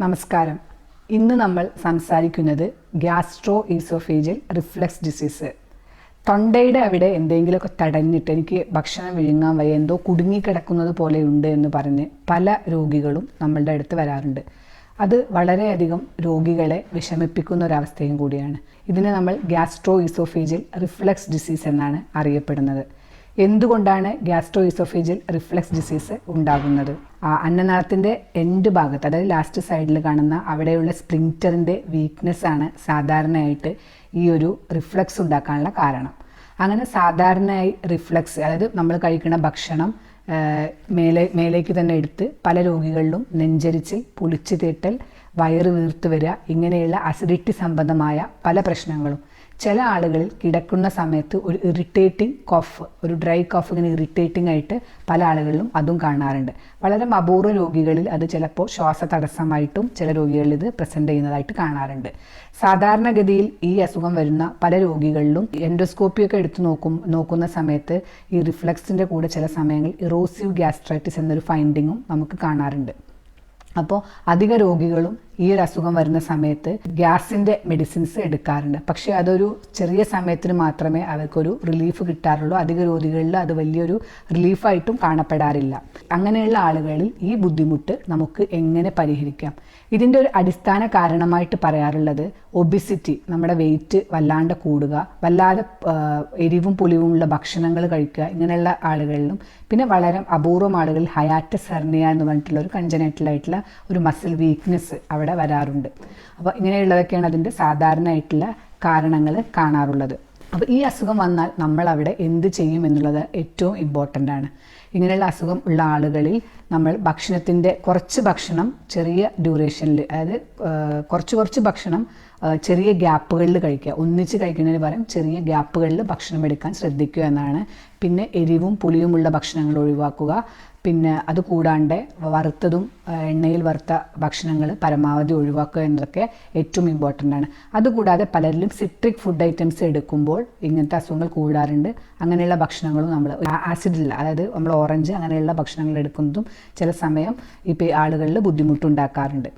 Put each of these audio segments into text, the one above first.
നമസ്കാരം. ഇന്ന് നമ്മൾ സംസാരിക്കുന്നത് ഗ്യാസ്ട്രോ ഈസോഫേജിയൽ റിഫ്ലക്സ് ഡിസീസ്. തൊണ്ടയുടെ അവിടെ എന്തെങ്കിലുമൊക്കെ തടഞ്ഞിട്ട് എനിക്ക് ഭക്ഷണം വിഴുങ്ങാൻ വയ്യ എന്തോ കുടുങ്ങിക്കിടക്കുന്നത് പോലെയുണ്ട് എന്ന് പറഞ്ഞ് പല രോഗികളും നമ്മളുടെ അടുത്ത് വരാറുണ്ട്. അത് വളരെയധികം രോഗികളെ വിഷമിപ്പിക്കുന്ന ഒരവസ്ഥയും കൂടിയാണ്. ഇതിനെ നമ്മൾ ഗ്യാസ്ട്രോ ഈസോഫേജിയൽ റിഫ്ലക്സ് ഡിസീസ് എന്നാണ് അറിയപ്പെടുന്നത്. എന്തുകൊണ്ടാണ് ഗ്യാസ്ട്രോ ഇസോഫേജിൽ റിഫ്ലക്സ് ഡിസീസ് ഉണ്ടാകുന്നത്? അന്നനാളത്തിന്റെ എൻഡ് ഭാഗത്ത് അതായത് ലാസ്റ്റ് സൈഡിൽ കാണുന്ന അവിടെയുള്ള സ്പ്ലിങ്റ്ററിന്റെ വീക്ക്നെസ് ആണ് സാധാരണയായിട്ട് ഈ ഒരു റിഫ്ലക്സ് ഉണ്ടാക്കാനുള്ള കാരണം. അങ്ങനെ സാധാരണയായി റിഫ്ലക്സ് അതായത് നമ്മൾ കഴിക്കുന്ന ഭക്ഷണം മേലെ മേലേക്ക് തന്നെ എടുത്ത് പല രോഗികളിലും നെഞ്ചരിച്ചിൽ പുളിച്ചു തീട്ടൽ വയറ് വീർത്ത് വരിക ഇങ്ങനെയുള്ള അസിഡിറ്റി സംബന്ധമായ പല പ്രശ്നങ്ങളും. ചില ആളുകളിൽ കിടക്കുന്ന സമയത്ത് ഒരു ഇറിറ്റേറ്റിംഗ് കോഫ് ഒരു ഡ്രൈ കോഫ് ഇങ്ങനെ ഇറിറ്റേറ്റിംഗ് ആയിട്ട് പല ആളുകളിലും അതും കാണാറുണ്ട്. വളരെ അപൂർവ രോഗികളിൽ അത് ചിലപ്പോൾ ശ്വാസ തടസ്സമായിട്ടും ചില രോഗികളിൽ ഇത് പ്രസന്റ് ചെയ്യുന്നതായിട്ട് കാണാറുണ്ട്. സാധാരണഗതിയിൽ ഈ അസുഖം വരുന്ന പല രോഗികളിലും എൻഡോസ്കോപ്പി ഒക്കെ എടുത്ത് നോക്കും നോക്കുന്ന സമയത്ത് ഈ റിഫ്ലക്സിന്റെ കൂടെ ചില സമയങ്ങളിൽ ഇറോസീവ് ഗ്യാസ്ട്രൈറ്റിസ് എന്നൊരു ഫൈൻഡിങ്ങും നമുക്ക് കാണാറുണ്ട്. അപ്പോൾ അധിക രോഗികളും ഈ ഒരു അസുഖം വരുന്ന സമയത്ത് ഗ്യാസിന്റെ മെഡിസിൻസ് എടുക്കാറുണ്ട്. പക്ഷേ അതൊരു ചെറിയ സമയത്തിന് മാത്രമേ അവർക്കൊരു റിലീഫ് കിട്ടാറുള്ളൂ. അധിക രോഗികളിൽ അത് വലിയൊരു റിലീഫായിട്ടും കാണപ്പെടാറില്ല. അങ്ങനെയുള്ള ആളുകളിൽ ഈ ബുദ്ധിമുട്ട് നമുക്ക് എങ്ങനെ പരിഹരിക്കാം? ഇതിന്റെ ഒരു അടിസ്ഥാന കാരണമായിട്ട് പറയാറുള്ളത് ഒബിസിറ്റി നമ്മുടെ വെയിറ്റ് വല്ലാണ്ട് കൂടുക വല്ലാതെ എരിവും പുളിവുമുള്ള ഭക്ഷണങ്ങൾ കഴിക്കുക ഇങ്ങനെയുള്ള ആളുകളിലും പിന്നെ വളരെ അപൂർവം ആളുകളിൽ ഹയാറ്റസ് ഹെർണിയ എന്ന് പറഞ്ഞിട്ടുള്ള ഒരു കഞ്ചനൈറ്റലായിട്ടുള്ള ഒരു മസിൽ വീക്ക്നെസ് അവിടെ വരാറുണ്ട്. അപ്പോൾ ഇങ്ങനെയുള്ളതൊക്കെയാണ് അതിന്റെ സാധാരണയായിട്ടുള്ള കാരണങ്ങൾ കാണാറുള്ളത്. അപ്പോൾ ഈ അസുഖം വന്നാൽ നമ്മൾ അവിടെ എന്ത് ചെയ്യും എന്നുള്ളത് ഏറ്റവും ഇമ്പോർട്ടന്റ് ആണ്. ഇങ്ങനെയുള്ള അസുഖം ഉള്ള ആളുകളിൽ നമ്മൾ ഭക്ഷണത്തിന്റെ കുറച്ച് ഭക്ഷണം ചെറിയ ഡ്യൂറേഷനിൽ അതായത് കുറച്ച് കുറച്ച് ഭക്ഷണം ചെറിയ ഗ്യാപ്പുകളിൽ കഴിക്കുക. ഒന്നിച്ച് കഴിക്കുന്നതിന് പകരം ചെറിയ ഗ്യാപ്പുകളിൽ ഭക്ഷണം എടുക്കാൻ ശ്രദ്ധിക്കുക എന്നാണ്. പിന്നെ എരിവും പുളിയുമുള്ള ഭക്ഷണങ്ങൾ ഒഴിവാക്കുക. പിന്നെ അത് കൂടാണ്ട് വറുത്തതും എണ്ണയിൽ വറുത്ത ഭക്ഷണങ്ങൾ പരമാവധി ഒഴിവാക്കുക എന്നതൊക്കെ ഏറ്റവും ഇമ്പോർട്ടന്റ് ആണ്. അതുകൂടാതെ പലരിലും സിട്രിക് ഫുഡ് ഐറ്റംസ് എടുക്കുമ്പോൾ ഇങ്ങനത്തെ അസുഖങ്ങൾ കൂടാറുണ്ട്. അങ്ങനെയുള്ള ഭക്ഷണങ്ങളും നമ്മൾ ആസിഡില്ല അതായത് നമ്മൾ ഓറഞ്ച് അങ്ങനെയുള്ള ഭക്ഷണങ്ങൾ എടുക്കുന്നതും ചില സമയം ഈ ആളുകളിൽ ബുദ്ധിമുട്ടുണ്ടാക്കാറുണ്ട്.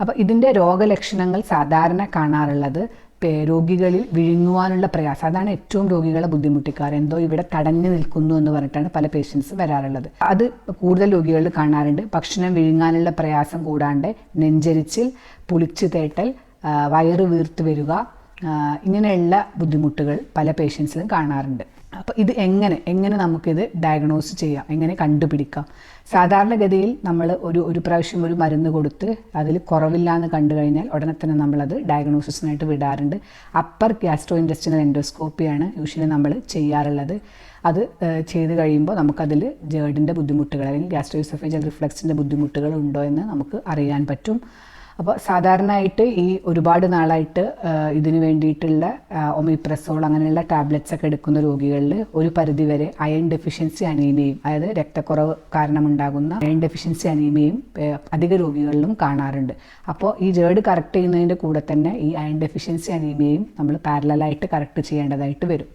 അപ്പോൾ ഇതിന്റെ രോഗലക്ഷണങ്ങൾ സാധാരണ കാണാറുള്ളത് രോഗികളിൽ വിഴുങ്ങുവാനുള്ള പ്രയാസം. അതാണ് ഏറ്റവും രോഗികളെ ബുദ്ധിമുട്ടിക്കാറ്. എന്തോ ഇവിടെ തടഞ്ഞു നിൽക്കുന്നു എന്ന് പറഞ്ഞിട്ടാണ് പല പേഷ്യൻസ് വരാറുള്ളത്. അത് കൂടുതൽ രോഗികളിൽ കാണാറുണ്ട്. ഭക്ഷണം വിഴുങ്ങാനുള്ള പ്രയാസം കൂടാണ്ട് നെഞ്ചരിച്ചിൽ പുളിച്ചു തേട്ടൽ വയറ് വീർത്ത് വരിക ഇങ്ങനെയുള്ള ബുദ്ധിമുട്ടുകൾ പല പേഷ്യൻസിലും കാണാറുണ്ട്. അപ്പോൾ ഇത് എങ്ങനെ എങ്ങനെ നമുക്കിത് ഡയഗ്നോസ് ചെയ്യാം എങ്ങനെ കണ്ടുപിടിക്കാം? സാധാരണഗതിയിൽ നമ്മൾ ഒരു ഒരു പ്രാവശ്യം ഒരു മരുന്ന് കൊടുത്ത് അതിൽ കുറവില്ല എന്ന് കണ്ടു കഴിഞ്ഞാൽ ഉടനെ തന്നെ നമ്മളത് ഡയഗ്നോസിസിനായിട്ട് വിടാറുണ്ട്. അപ്പർ ഗ്യാസ്ട്രോ ഇൻഡസ്ട്രിയൽ എൻഡോസ്കോപ്പിയാണ് യൂഷ്വലി നമ്മൾ ചെയ്യാറുള്ളത്. അത് ചെയ്ത് കഴിയുമ്പോൾ നമുക്കതിൽ ജേർഡിന്റെ ബുദ്ധിമുട്ടുകൾ അല്ലെങ്കിൽ ഗ്യാസ്ട്രോസഫേജൽ റിഫ്ലക്സിന്റെ ബുദ്ധിമുട്ടുകൾ ഉണ്ടോ എന്ന് നമുക്ക് അറിയാൻ പറ്റും. അപ്പോൾ സാധാരണയായിട്ട് ഈ ഒരുപാട് നാളായിട്ട് ഇതിനു വേണ്ടിയിട്ടുള്ള ഒമിപ്രസോൾ അങ്ങനെയുള്ള ടാബ്ലറ്റ്സ് ഒക്കെ എടുക്കുന്ന രോഗികളിൽ ഒരു പരിധിവരെ അയൺ ഡെഫിഷ്യൻസി അനീമിയയും അതായത് രക്തക്കുറവ് കാരണമുണ്ടാകുന്ന അയൺ ഡെഫിഷ്യൻസി അനീമിയയും അധിക രോഗികളിലും കാണാറുണ്ട്. അപ്പോൾ ഈ ജേർഡ് കറക്റ്റ് ചെയ്യുന്നതിന്റെ കൂടെ തന്നെ ഈ അയൺ ഡെഫിഷ്യൻസി അനീമിയയും നമ്മൾ പാരലായിട്ട് കറക്റ്റ് ചെയ്യേണ്ടതായിട്ട് വരും.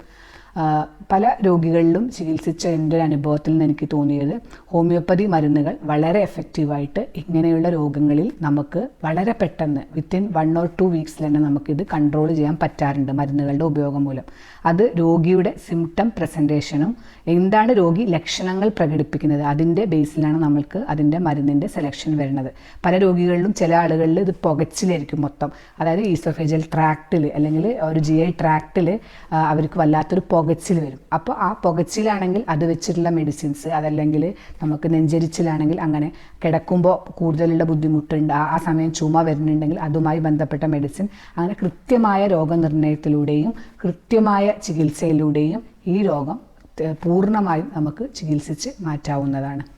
പല രോഗികളിലും ചികിത്സിച്ച എന്റെ ഒരു അനുഭവത്തിൽ നിന്ന് എനിക്ക് തോന്നിയത് ഹോമിയോപ്പതി മരുന്നുകൾ വളരെ എഫക്റ്റീവായിട്ട് ഇങ്ങനെയുള്ള രോഗങ്ങളിൽ നമുക്ക് വളരെ പെട്ടെന്ന് വിത്തിൻ വൺ ഓർ ടു വീക്സിൽ തന്നെ നമുക്കിത് കൺട്രോൾ ചെയ്യാൻ പറ്റാറുണ്ട് മരുന്നുകളുടെ ഉപയോഗം മൂലം. അത് രോഗിയുടെ സിംറ്റം പ്രസന്റേഷനും എന്താണ് രോഗി ലക്ഷണങ്ങൾ പ്രകടിപ്പിക്കുന്നത് അതിന്റെ ബേസിലാണ് നമ്മൾക്ക് അതിന്റെ മരുന്നിന്റെ സെലക്ഷൻ വരുന്നത്. പല രോഗികളിലും ചില ആളുകളിൽ ഇത് പുകച്ചിലായിരിക്കും മൊത്തം. അതായത് ഈസോഫേജൽ ട്രാക്റ്റിൽ അല്ലെങ്കിൽ ഒരു ജി ഐ ട്രാക്റ്റിൽ അവർക്ക് വല്ലാത്തൊരു പുകച്ചിൽ വരും. അപ്പോൾ ആ പുകച്ചിലാണെങ്കിൽ അത് വെച്ചിട്ടുള്ള മെഡിസിൻസ് അതല്ലെങ്കിൽ നമുക്ക് നെഞ്ചരിച്ചിലാണെങ്കിൽ അങ്ങനെ കിടക്കുമ്പോൾ കൂടുതലുള്ള ബുദ്ധിമുട്ടുണ്ട്. ആ സമയം ചുമ വരുന്നുണ്ടെങ്കിൽ അതുമായി ബന്ധപ്പെട്ട മെഡിസിൻ അങ്ങനെ കൃത്യമായ രോഗനിർണയത്തിലൂടെയും കൃത്യമായ ചികിത്സയിലൂടെയും ഈ രോഗം പൂർണമായും നമുക്ക് ചികിത്സിച്ച് മാറ്റാവുന്നതാണ്.